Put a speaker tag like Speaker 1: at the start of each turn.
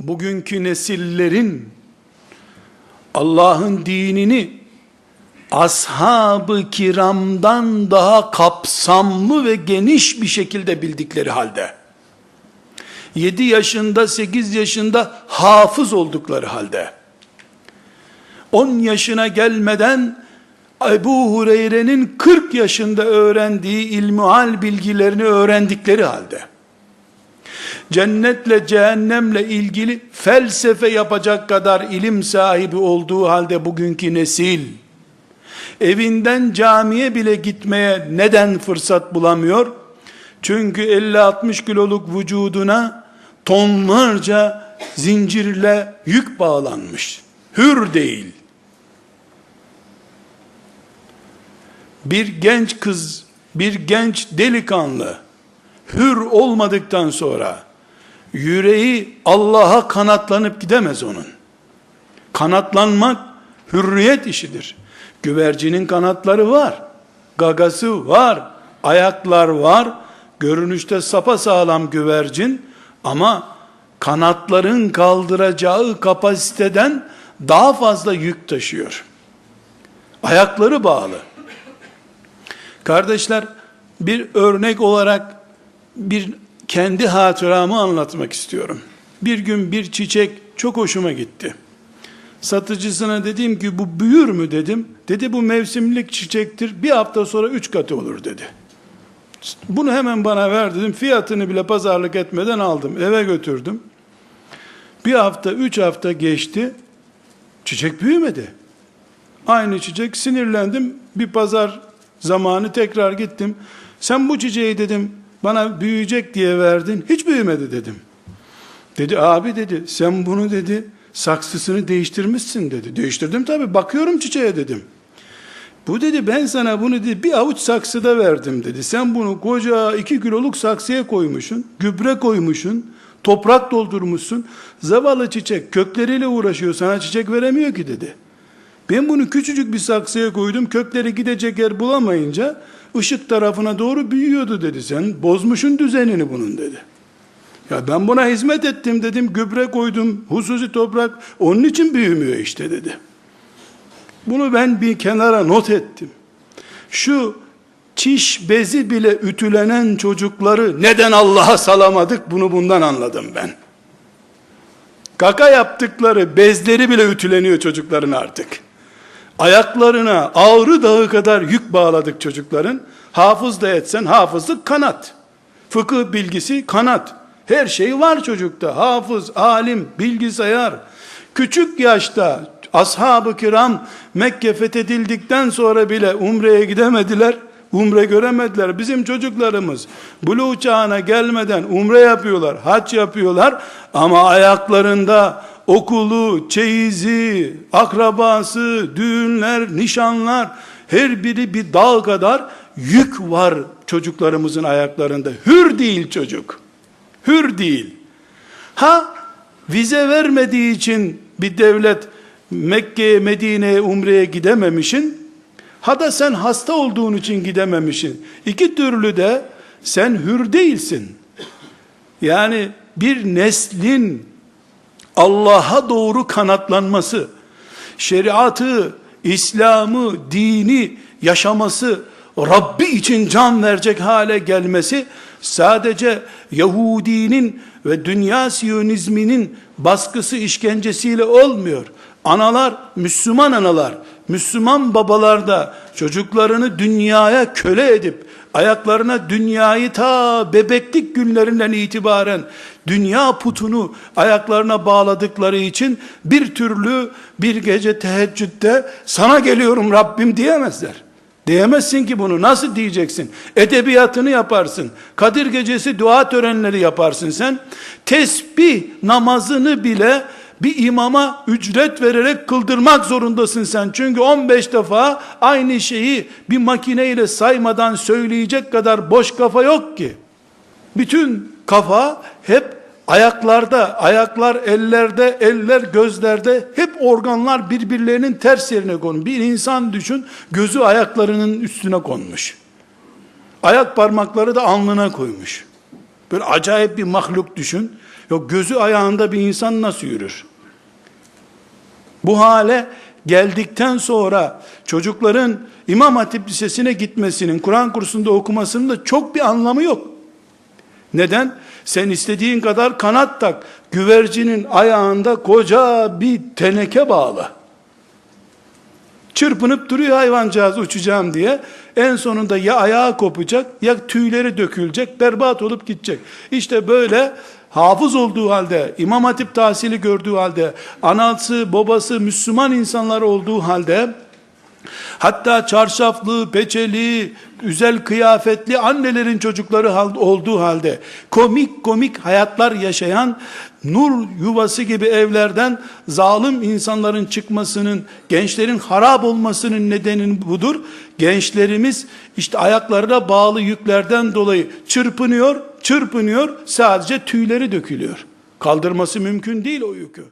Speaker 1: bugünkü nesillerin Allah'ın dinini ashab-ı kiramdan daha kapsamlı ve geniş bir şekilde bildikleri halde 7 yaşında 8 yaşında hafız oldukları halde 10 yaşına gelmeden Ebu Hureyre'nin 40 yaşında öğrendiği ilmuhal bilgilerini öğrendikleri halde cennetle cehennemle ilgili felsefe yapacak kadar ilim sahibi olduğu halde bugünkü nesil evinden camiye bile gitmeye neden fırsat bulamıyor? Çünkü 50-60 kiloluk vücuduna tonlarca zincirle yük bağlanmış. Hür değil. Bir genç kız, bir genç delikanlı hür olmadıktan sonra yüreği Allah'a kanatlanıp gidemez onun. Kanatlanmak hürriyet işidir. Güvercinin kanatları var, gagası var, ayaklar var, görünüşte sapa sağlam güvercin ama kanatların kaldıracağı kapasiteden daha fazla yük taşıyor. Ayakları bağlı. Kardeşler bir örnek olarak bir kendi hatıramı anlatmak istiyorum. Bir gün bir çiçek çok hoşuma gitti. Satıcısına dedim ki bu büyür mü dedim. Dedi bu mevsimlik çiçektir. Bir hafta sonra üç katı olur dedi. Bunu hemen bana ver dedim. Fiyatını bile pazarlık etmeden aldım. Eve götürdüm. Bir hafta, üç hafta geçti. Çiçek büyümedi. Aynı çiçek sinirlendim. Bir pazar zamanı tekrar gittim. Sen bu çiçeği dedim bana büyüyecek diye verdin. Hiç büyümedi dedim. Dedi abi dedi sen bunu dedi saksısını değiştirmişsin dedi. Değiştirdim tabi bakıyorum çiçeğe dedim. Bu dedi ben sana bunu dedi bir avuç saksıda verdim dedi. Sen bunu koca iki kiloluk saksıya koymuşsun. Gübre koymuşsun. Toprak doldurmuşsun. Zavallı çiçek kökleriyle uğraşıyor sana çiçek veremiyor ki dedi. Ben bunu küçücük bir saksıya koydum. Kökleri gidecek yer bulamayınca ışık tarafına doğru büyüyordu dedi. Sen bozmuşun düzenini bunun dedi. Ya ben buna hizmet ettim dedim. Gübre koydum. Hususi toprak. Onun için büyümüyor işte dedi. Bunu ben bir kenara not ettim. Şu çiş bezi bile ütülenen çocukları neden Allah'a salamadık bunu bundan anladım ben. Kaka yaptıkları bezleri bile ütüleniyor çocukların artık. Ayaklarına ağrı dağı kadar yük bağladık çocukların. Hafız da etsen hafızlık kanat. Fıkıh bilgisi kanat. Her şey var çocukta. Hafız, alim, bilgisayar. Küçük yaşta ashab-ı kiram Mekke fethedildikten sonra bile umreye gidemediler. Umre göremediler. Bizim çocuklarımız buluğ çağına gelmeden umre yapıyorlar, hac yapıyorlar ama ayaklarında okulu, çeyizi, akrabası, düğünler, nişanlar her biri bir dağ kadar yük var çocuklarımızın ayaklarında. Hür değil çocuk. Hür değil. Ha vize vermediği için bir devlet Mekke'ye, Medine'ye, Umre'ye gidememişin. Ha da sen hasta olduğun için gidememişsin. İki türlü de sen hür değilsin. Yani bir neslin Allah'a doğru kanatlanması, şeriatı, İslam'ı, dini yaşaması, Rabbi için can verecek hale gelmesi sadece Yahudinin ve dünya siyonizminin baskısı işkencesiyle olmuyor. Analar, Müslüman analar, Müslüman babalar da çocuklarını dünyaya köle edip ayaklarına dünyayı ta bebeklik günlerinden itibaren dünya putunu ayaklarına bağladıkları için bir türlü bir gece teheccüde sana geliyorum Rabbim diyemezler. Diyemezsin ki bunu nasıl diyeceksin? Edebiyatını yaparsın. Kadir gecesi dua törenleri yaparsın sen. Tesbih namazını bile bir imama ücret vererek kıldırmak zorundasın sen. Çünkü 15 defa aynı şeyi bir makineyle saymadan söyleyecek kadar boş kafa yok ki. Bütün kafa hep ayaklarda, ayaklar ellerde, eller gözlerde, hep organlar birbirlerinin ters yerine konmuş. Bir insan düşün, gözü ayaklarının üstüne konmuş. Ayak parmakları da alnına koymuş. Böyle acayip bir mahluk düşün. Yok gözü ayağında bir insan nasıl yürür? Bu hale geldikten sonra çocukların İmam Hatip Lisesi'ne gitmesinin, Kur'an kursunda okumasının da çok bir anlamı yok. Neden? Sen istediğin kadar kanat tak. Güvercinin ayağında koca bir teneke bağlı. Çırpınıp duruyor hayvancağız uçacağım diye. En sonunda ya ayağı kopacak ya tüyleri dökülecek, berbat olup gidecek. İşte böyle hafız olduğu halde, İmam Hatip tahsili gördüğü halde, anası, babası Müslüman insanlar olduğu halde Hatta çarşaflı, peçeli, güzel kıyafetli annelerin çocukları hal- olduğu halde komik komik hayatlar yaşayan nur yuvası gibi evlerden zalim insanların çıkmasının, gençlerin harap olmasının nedeni budur. Gençlerimiz işte ayaklarına bağlı yüklerden dolayı çırpınıyor, çırpınıyor, sadece tüyleri dökülüyor. Kaldırması mümkün değil o yükü.